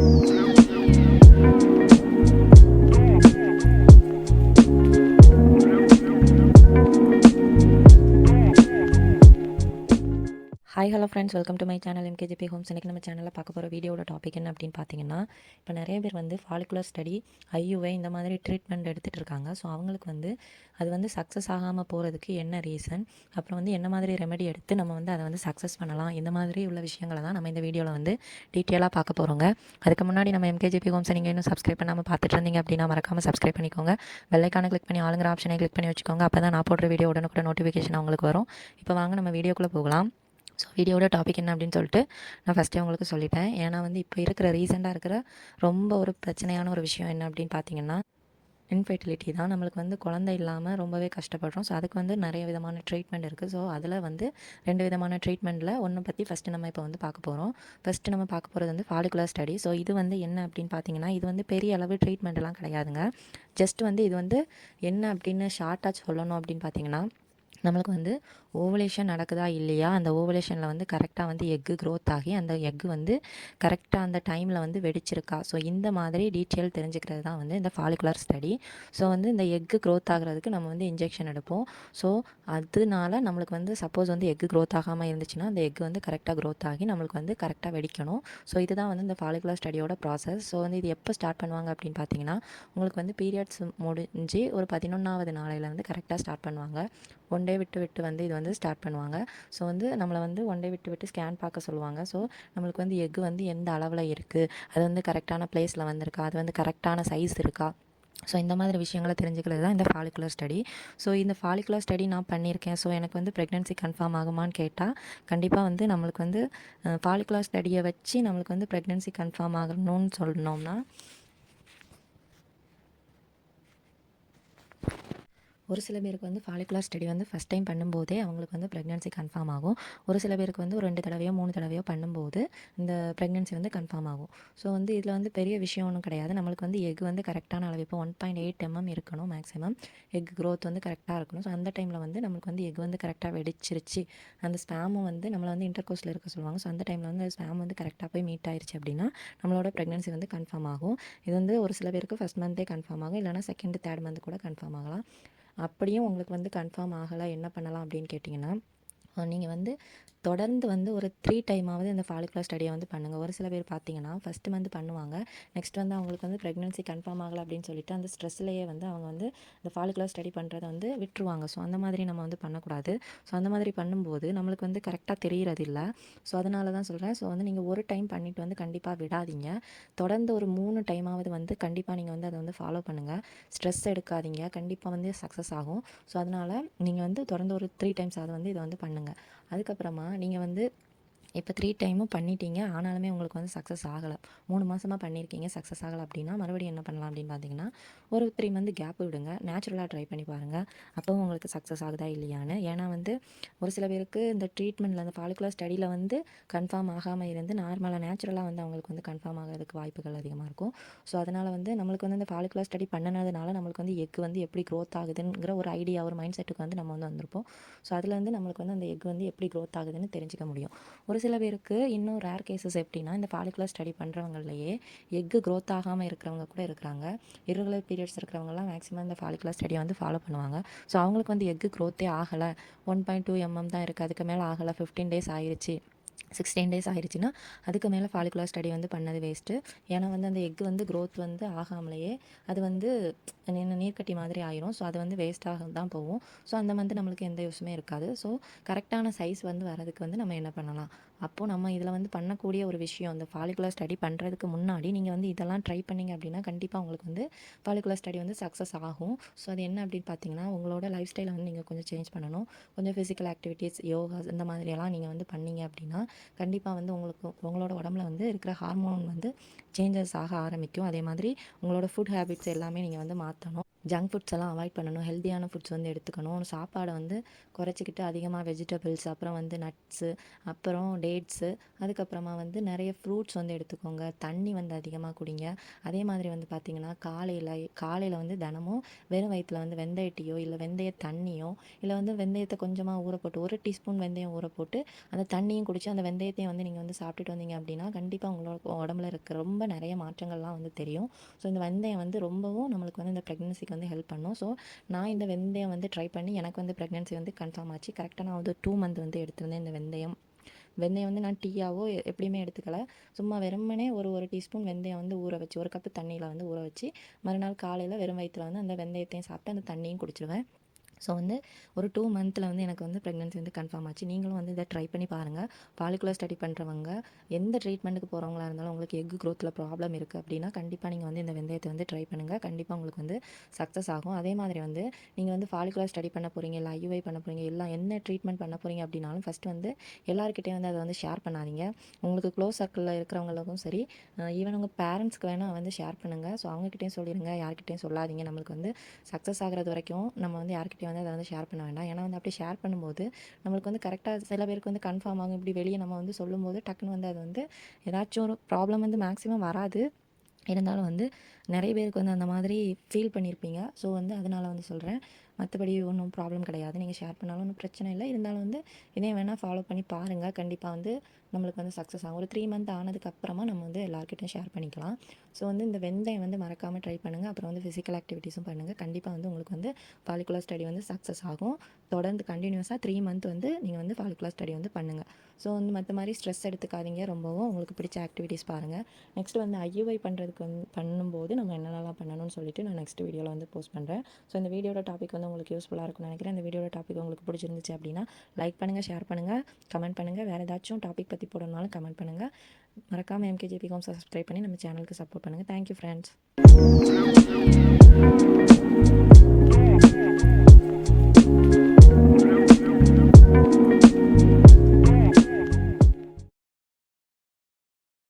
Thank you. Friends welcome to my channel MKGB homes இன்றைக்கி நம்ம சேனலில் பார்க்க போகிற வீடியோட டாபிக் என்ன அப்படின்னு பார்த்தீங்கன்னா இப்போ நிறைய பேர் வந்து ஃபாலிகுலர் ஸ்டடி ஐயுஐ இந்த மாதிரி ட்ரீட்மெண்ட் எடுத்துகிட்டு இருக்காங்க. ஸோ அவங்களுக்கு வந்து அது வந்து சக்ஸஸ் ஆகாமல் போகிறதுக்கு என்ன ரீசன் அப்புறம் வந்து என்ன மாதிரி ரெமெடி எடுத்து நம்ம வந்து அதை வந்து சக்ஸஸ் பண்ணலாம்? இந்த மாதிரி உள்ள விஷயங்களை தான் நம்ம இந்த வீடியோவில் வந்து டீட்டெயிலாக பார்க்க போகிறோங்க அதுக்கு முன்னாடி நம்ம எம்கேஜிபி ஹோம்ஸை நீங்கள் இன்னும் சப்ஸ்கிரைப் பண்ணாமல் பார்த்துட்டு இருந்தீங்க அப்படின்னா மறக்காமல் சப்ஸ்கிரைப் பண்ணிக்கோங்க. வெள்ளைக்கான கிளிக் பண்ணி ஆளுங்கிற ஆப்ஷனை கிளிக் பண்ணி வச்சுக்கோங்க. அப்போ தான் நான் போடுற வீடியோ உடனுக்குடன் நோட்டிஃபிகேஷன் அவங்களுக்கு வரும். இப்போ வாங்க நம்ம வீடியோக்குள்ளே போகலாம். ஸோ வீடியோட டாபிக் என்ன அப்படின்னு சொல்லிட்டு நான் ஃபஸ்ட்டே உங்களுக்கு சொல்லிட்டேன். ஏன்னா வந்து இப்போ இருக்கிற ரீசெண்டாக இருக்கிற ரொம்ப ஒரு பிரச்சனையான ஒரு விஷயம் என்ன அப்படின்னு பார்த்தீங்கன்னா இன்ஃபெர்டிலிட்டி தான். நம்மளுக்கு வந்து குழந்தை இல்லாமல் ரொம்பவே கஷ்டப்படுறோம். ஸோ அதுக்கு வந்து நிறைய விதமான ட்ரீட்மெண்ட் இருக்குது ஸோ அதில் வந்து ரெண்டு விதமான ட்ரீட்மெண்ட்டில் ஒன்று பற்றி ஃபஸ்ட்டு நம்ம இப்போ வந்து பார்க்க போகிறோம் ஃபஸ்ட்டு நம்ம பார்க்க போகிறது வந்து ஃபாலிகுலர் ஸ்டடி ஸோ இது வந்து என்ன அப்படின்னு பார்த்தீங்கன்னா இது வந்து பெரிய அளவு ட்ரீட்மெண்ட்லாம் கிடையாதுங்க. ஜஸ்ட் வந்து இது வந்து என்ன அப்படின்னு ஷார்ட்டாக சொல்லணும் அப்படின்னு பார்த்தீங்கன்னா நம்மளுக்கு வந்து ஓவலேஷன் நடக்குதா இல்லையா? அந்த ஓவலேஷனில் வந்து கரெக்டாக வந்து எக்கு க்ரோத் ஆகி அந்த எக்கு வந்து கரெக்டாக அந்த டைமில் வந்து வெடிச்சிருக்கா. ஸோ இந்த மாதிரி டீட்டெயில் தெரிஞ்சுக்கிறது தான் வந்து இந்த ஃபாலிகுலர் ஸ்டடி ஸோ வந்து இந்த எக்கு க்ரோத் ஆகிறதுக்கு நம்ம வந்து இன்ஜெக்ஷன் எடுப்போம். ஸோ அதனால நம்மளுக்கு வந்து சப்போஸ் வந்து எக்கு க்ரோத் ஆகாமல் இருந்துச்சுன்னா அந்த எக்கு வந்து கரெக்டாக க்ரோத் ஆகி நம்மளுக்கு வந்து கரெக்டாக வெடிக்கணும். ஸோ இதுதான் வந்து இந்த ஃபாலிகுலர் ஸ்டடியோட ப்ராசஸ் ஸோ வந்து இது எப்போ ஸ்டார்ட் பண்ணுவாங்க அப்படின்னு பார்த்தீங்கன்னா உங்களுக்கு வந்து பீரியட்ஸ் முடிஞ்சு ஒரு பதினொன்றாவது நாளையில் வந்து கரெக்டாக ஸ்டார்ட் பண்ணுவாங்க. ஒன் டே விட்டு விட்டு வந்து இது வந்து ஸ்டார்ட் பண்ணுவாங்க. ஸோ வந்து நம்மளை வந்து ஒன் டே விட்டு விட்டு ஸ்கேன் பார்க்க சொல்லுவாங்க. ஸோ நம்மளுக்கு வந்து எக் வந்து எந்த அளவில் இருக்குது அது வந்து கரெக்டான பிளேஸில் வந்திருக்கா? அது வந்து கரெக்டான சைஸ் இருக்கா? ஸோ இந்த மாதிரி விஷயங்களை தெரிஞ்சுக்கிறது தான் இந்த ஃபாலிகுலர் ஸ்டடி ஸோ இந்த ஃபாலிகுலர் ஸ்டடி நான் பண்ணியிருக்கேன். ஸோ எனக்கு வந்து ப்ரெக்னென்சி கன்ஃபார்ம் ஆகுமான்னு கேட்டால் கண்டிப்பாக வந்து நம்மளுக்கு வந்து ஃபாலிகுலர் ஸ்டடியை வச்சு நம்மளுக்கு வந்து ப்ரெக்னென்சி கன்ஃபார்ம் ஆகணும்னு சொல்லணும்னா ஒரு சில பேருக்கு வந்து ஃபாலிகுலர் ஸ்டடி வந்து ஃபஸ்ட் டைம் பண்ணும்போதே அவங்களுக்கு வந்து ப்ரெக்னன்சி கன்ஃபார்ம் ஆகும். ஒரு சில பேருக்கு வந்து ஒரு ரெண்டு தடவையோ மூணு தடவையோ பண்ணும்போது இந்த ப்ரெக்னன்சி வந்து கன்ஃபார்ம் ஆகும். ஸோ வந்து இதில் வந்து பெரிய விஷயம் ஒன்றும் கிடையாது. நம்மளுக்கு வந்து எக் வந்து கரெக்டான அளவு இப்போ ஒன் பாயிண்ட் எயிட் எம்எம் இருக்கணும் மேக்ஸிமம் எக் க்ரோத் வந்து கரெக்டாக இருக்கணும். ஸோ அந்த டைமில் வந்து நம்மளுக்கு வந்து எக் வந்து கரெக்டாக வெடிச்சிருச்சு. அந்த ஸ்பேமும் வந்து நம்மளை வந்து இன்டர் கோர்ஸில் இருக்க சொல்லுவாங்க. ஸோ அந்த டைமில் வந்து ஸ்பேம் வந்து கரெக்டாக போய் மீட் ஆயிடுச்சு அப்படின்னா நம்மளோட ப்ரெக்னன்சி வந்து கன்ஃபார்ம் ஆகும். இது வந்து ஒரு சில பேருக்கு ஃபஸ்ட் மந்த்தே கன்ஃபார்ம் ஆகும். இல்லைனா செகண்ட் தேர்ட் மந்த் கூட கன்ஃபார்ம் ஆகலாம். அப்படியும் உங்களுக்கு வந்து கன்ஃபார்ம் ஆகலை. என்ன பண்ணலாம் அப்படின்னு கேட்டிங்கன்னா நீங்கள் வந்து தொடர்ந்து வந்து ஒரு த்ரீ டைமாவது இந்த ஃபாலிகுலர் ஸ்டடியை வந்து பண்ணுங்கள் ஒரு சில பேர் பார்த்தீங்கன்னா ஃபஸ்ட்டு வந்து பண்ணுவாங்க. நெக்ஸ்ட் வந்து அவங்களுக்கு வந்து ப்ரெக்னென்சி கன்ஃபார்ம் ஆகலை அப்படின்னு சொல்லிட்டு அந்த ஸ்ட்ரெஸ்லேயே வந்து அவங்க வந்து இந்த ஃபாலிகுலர் ஸ்டடி பண்ணுறதை வந்து விட்டுருவாங்க. ஸோ அந்த மாதிரி நம்ம வந்து பண்ணக்கூடாது. ஸோ அந்த மாதிரி பண்ணும்போது நம்மளுக்கு வந்து கரெக்டாக தெரிகிறது இல்லை ஸோ அதனால தான் சொல்கிறேன் ஸோ வந்து நீங்கள் ஒரு டைம் பண்ணிவிட்டு வந்து கண்டிப்பாக விடாதீங்க. தொடர்ந்து ஒரு மூணு டைமாவது வந்து கண்டிப்பாக நீங்கள் வந்து அதை வந்து ஃபாலோ பண்ணுங்கள் ஸ்ட்ரெஸ் எடுக்காதீங்க. கண்டிப்பாக வந்து சக்ஸஸ் ஆகும். ஸோ அதனால் நீங்கள் வந்து தொடர்ந்து ஒரு த்ரீ டைம்ஸ் அதை வந்து இதை வந்து பண்ணுங்கள் அதுக்கப்புறமா நீங்கள் வந்து இப்போ த்ரீ டைமும் பண்ணிட்டீங்க. ஆனாலுமே உங்களுக்கு வந்து சக்ஸஸ் ஆகலை. மூணு மாதமாக பண்ணியிருக்கீங்க சக்ஸஸ் ஆகலை அப்படின்னா மறுபடியும் என்ன பண்ணலாம் அப்படின்னு பார்த்தீங்கன்னா ஒரு த்ரீ மந்த் கேப் விடுங்க. நேச்சுரலாக ட்ரை பண்ணி பாருங்கள் அப்போவும் உங்களுக்கு சக்ஸஸ் ஆகுதா இல்லையான்னு. ஏன்னா வந்து ஒரு சில பேருக்கு இந்த ட்ரீட்மெண்ட்டில் அந்த ஃபாலிகுலர் ஸ்டடியில் வந்து கன்ஃபார்ம் ஆகாமல் இருந்து நார்மலாக நேச்சுரலாக வந்து அவங்களுக்கு வந்து கன்ஃபார்ம் ஆகிறதுக்கு வாய்ப்புகள் அதிகமாக இருக்கும். ஸோ அதனால் வந்து நம்மளுக்கு வந்து இந்த ஃபாலிகுலர் ஸ்டடி பண்ணினதுனால நம்மளுக்கு வந்து எக் வந்து எப்படி க்ரோத் ஆகுதுங்கிற ஒரு ஐடியா ஒரு மைண்ட் செட்டுக்கு வந்து நம்ம வந்து வந்திருப்போம். ஸோ அதில் வந்து நம்மளுக்கு வந்து அந்த எக் வந்து எப்படி க்ரோத் ஆகுதுன்னு தெரிஞ்சுக்க முடியும். ஒரு சில பேருக்கு இன்னும் ரேர் கேசஸ் எப்படின்னா இந்த ஃபாலிகுலர் ஸ்டடி பண்ணுறவங்களையே எக்கு க்ரோத் ஆகாமல் இருக்கிறவங்க கூட இருக்கிறாங்க. இரகுலர் பீரியட்ஸ் இருக்கிறவங்கலாம் மேக்ஸிமம் இந்த ஃபாலிகுலர் ஸ்டடியை வந்து ஃபாலோ பண்ணுவாங்க. ஸோ அவங்களுக்கு வந்து எக்கு க்ரோத்தே ஆகலை. ஒன் பாயிண்ட் டூ எம்எம் தான் இருக்குது அதுக்கு மேலே ஆகலை. ஃபிஃப்டீன் டேஸ் ஆயிடுச்சு சிக்ஸ்டீன் டேஸ் ஆயிடுச்சுன்னா அதுக்கு மேலே ஃபாலிகுலர் ஸ்டடி வந்து பண்ணது வேஸ்ட்டு ஏன்னா வந்து அந்த எக் வந்து க்ரோத் வந்து ஆகாமலேயே அது வந்து நீர்க்கட்டி மாதிரி ஆயிரும். ஸோ அது வந்து வேஸ்ட்டாக தான் போகும். ஸோ அந்த வந்து நம்மளுக்கு எந்த யூஸுமே இருக்காது. ஸோ கரெக்டான சைஸ் வந்து வரதுக்கு வந்து நம்ம என்ன பண்ணலாம்? அப்போது நம்ம இதில் வந்து பண்ணக்கூடிய ஒரு விஷயம் இந்த ஃபாலிகுலர் ஸ்டடி பண்ணுறதுக்கு முன்னாடி நீங்கள் வந்து இதெல்லாம் ட்ரை பண்ணிங்க அப்படின்னா கண்டிப்பாக உங்களுக்கு வந்து ஃபாலிகுலர் ஸ்டடி வந்து சக்ஸஸ் ஆகும். ஸோ அது என்ன அப்படின்னு பார்த்தீங்கன்னா உங்களோட லைஃப் ஸ்டைலை வந்து நீங்கள் கொஞ்சம் சேஞ்ச் பண்ணணும். கொஞ்சம் ஃபிசிக்கல் ஆக்டிவிட்டீஸ் யோகா இந்த மாதிரியெல்லாம் நீங்கள் வந்து பண்ணீங்க அப்படின்னா கண்டிப்பாக வந்து உங்களுக்கு உங்களோட உடம்புல வந்து இருக்கிற ஹார்மோன் வந்து சேஞ்சஸ் ஆக ஆரம்பிக்கும். அதே மாதிரி உங்களோட ஃபுட் ஹேபிட்ஸ் எல்லாமே நீங்கள் வந்து மாற்றணும் ஜங்க் ஃபுட்ஸ் எல்லாம் அவாய்ட் பண்ணணும். ஹெல்த்தியான ஃபுட்ஸ் வந்து எடுத்துக்கணும். சாப்பாடை வந்து குறைச்சிக்கிட்டு அதிகமாக வெஜிடபிள்ஸ் அப்புறம் வந்து நட்ஸு அப்புறம் டேட்ஸு அதுக்கப்புறமா வந்து நிறைய ஃப்ரூட்ஸ் வந்து எடுத்துக்கோங்க. தண்ணி வந்து அதிகமாக குடிங்க. அதே மாதிரி வந்து பார்த்திங்கன்னா காலையில் காலையில் வந்து தினமும் வெறும் வயிற்றில் வந்து வெந்தய டீயோ இல்லை வெந்தய தண்ணியோ இல்லை வந்து வெந்தயத்தை கொஞ்சமாக ஊற போட்டு ஒரு டீஸ்பூன் வெந்தயம் ஊற போட்டு அந்த தண்ணியும் குடித்து அந்த வெந்தயத்தையும் வந்து நீங்கள் வந்து சாப்பிட்டுட்டு வந்தீங்க அப்படின்னா கண்டிப்பாக உங்களோட உடம்புல இருக்க ரொம்ப நிறைய மாற்றங்கள்லாம் வந்து தெரியும். ஸோ இந்த வெந்தயம் வந்து ரொம்பவும் நம்மளுக்கு வந்து இந்த எனக்கு வந்து ஹெல்ப் பண்ணும். ஸோ நான் இந்த வெந்தயம் வந்து ட்ரை பண்ணி எனக்கு வந்து ப்ரெக்னென்சி வந்து கன்ஃபார்ம் ஆச்சு. கரெக்டாக நான் வந்து டூ மந்த் வந்து எடுத்திருந்தேன் இந்த வெந்தயம். வெந்தயம் வந்து நான் டீயாவோ எப்படியுமே எடுத்துக்கல. சும்மா வெறுமனே ஒரு ஒரு டீஸ்பூன் வெந்தயம் வந்து ஊற வச்சு ஒரு கப்பு தண்ணியில் வந்து ஊற வச்சு மறுநாள் காலையில் வெறும் வயிற்றில் வந்து அந்த வெந்தயத்தையும் சாப்பிட்டு அந்த தண்ணியும் குடிச்சிடுவேன் ஸோ வந்து ஒரு டூ மந்தில் வந்து எனக்கு வந்து ப்ரெக்னன்சி வந்து கன்ஃபார்ம் ஆச்சு. நீங்களும் வந்து இதை ட்ரை பண்ணி பாருங்கள் பாலிகுலர் ஸ்டடி பண்ணுறவங்க எந்த ட்ரீட்மெண்ட்டுக்கு போகிறவங்களா இருந்தாலும் உங்களுக்கு எக் க்ரோத்தில் ப்ராப்ளம் இருக்குது அப்படின்னா கண்டிப்பாக நீங்கள் வந்து இந்த வெந்தயத்தை வந்து ட்ரை பண்ணுங்கள் கண்டிப்பாக உங்களுக்கு வந்து சக்ஸஸ் ஆகும். அதே மாதிரி வந்து நீங்கள் வந்து ஃபாலிகுலர் ஸ்டடி பண்ண போகிறீங்க இல்லை ஐயுஐ பண்ண போகிறீங்க எல்லாம் என்ன ட்ரீட்மெண்ட் பண்ண போகிறீங்க அப்படின்னாலும் ஃபஸ்ட்டு வந்து எல்லாருக்கிட்டே வந்து அதை வந்து ஷேர் பண்ணாதீங்க. உங்களுக்கு க்ளோஸ் சர்க்கிளில் இருக்கிறவங்களுக்கும் சரி ஈவன் உங்கள் பேரண்ட்ஸ்க்கு வேணால் வந்து ஷேர் பண்ணுங்கள் ஸோ அவங்கக்கிட்டையும் சொல்லிடுங்க யார்கிட்டையும் சொல்லாதீங்க. நம்மளுக்கு வந்து சக்ஸஸ் ஆகிறது வரைக்கும் நம்ம வந்து யார்கிட்டையும் வந்து அதை வந்து ஷேர் பண்ண வேண்டாம். ஏன்னா வந்து அப்படி ஷேர் பண்ணும்போது நம்மளுக்கு வந்து கரெக்டாக சில பேருக்கு வந்து கன்ஃபார்ம் ஆகும். இப்படி வெளியே நம்ம வந்து சொல்லும்போது டக்குன்னு வந்து அது வந்து ஏதாச்சும் ஒரு ப்ராப்ளம் வந்து மேக்ஸிமம் வராது. இருந்தாலும் வந்து நிறைய பேருக்கு வந்து அந்த மாதிரி ஃபீல் பண்ணியிருப்பீங்க ஸோ வந்து அதனால் வந்து சொல்கிறேன் மற்றபடி ஒன்றும் ப்ராப்ளம் கிடையாது. நீங்கள் ஷேர் பண்ணாலும் ஒன்றும் பிரச்சனை இல்லை. இருந்தாலும் வந்து இதே வேணால் ஃபாலோ பண்ணி பாருங்கள் கண்டிப்பாக வந்து நம்மளுக்கு வந்து சக்ஸஸ் ஆகும். ஒரு த்ரீ மந்த் ஆனதுக்கப்புறமா நம்ம வந்து எல்லாருக்கிட்டையும் ஷேர் பண்ணிக்கலாம். ஸோ வந்து இந்த வெந்தயம் வந்து மறக்காமல் ட்ரை பண்ணுங்கள் அப்புறம் வந்து ஃபிசிக்கல் ஆக்டிவிட்டீஸும் பண்ணுங்கள் கண்டிப்பாக வந்து உங்களுக்கு வந்து ஃபாலிகுலர் ஸ்டடி வந்து சக்ஸஸ் ஆகும். தொடர்ந்து கண்டினியூஸாக த்ரீ மந்த் வந்து நீங்கள் வந்து ஃபாலிகுலர் ஸ்டடி வந்து பண்ணுங்கள் ஸோ வந்து மற்ற மாதிரி ஸ்ட்ரெஸ் எடுத்துக்காதீங்க. ரொம்பவும் உங்களுக்கு பிடிச்ச ஆக்டிவிட்டீஸ் பாருங்கள் நெக்ஸ்ட் வந்து ஐயூஐ பண்ணுறதுக்கு வந்து பண்ணும்போது நம்ம என்னென்னலாம் பண்ணணும்னு சொல்லிட்டு நான் நெக்ஸ்ட் வீடியோவில் வந்து போஸ்ட் பண்ணுறேன் ஸோ இந்த வீடியோட டாபிக் வந்து உங்களுக்கு யூஸ்ஃபுல்லாக இருக்கும்னு நினைக்கிறேன். இந்த வீடியோட டாபிக் உங்களுக்கு பிடிச்சிருந்துச்சு அப்படின்னா லைக் பண்ணுங்கள் ஷேர் பண்ணுங்கள் கமெண்ட் பண்ணுங்கள் வேறு ஏதாச்சும் டாபிக் பற்றி போடணும்னாலும் கமெண்ட் பண்ணுங்கள் மறக்காமல் எம்கேஜிபி கோம்ஸை சப்ஸ்கிரைப் பண்ணி நம்ம சேனலுக்கு சப்போர்ட் பண்ணுங்கள் தேங்க்யூ ஃப்ரெண்ட்ஸ்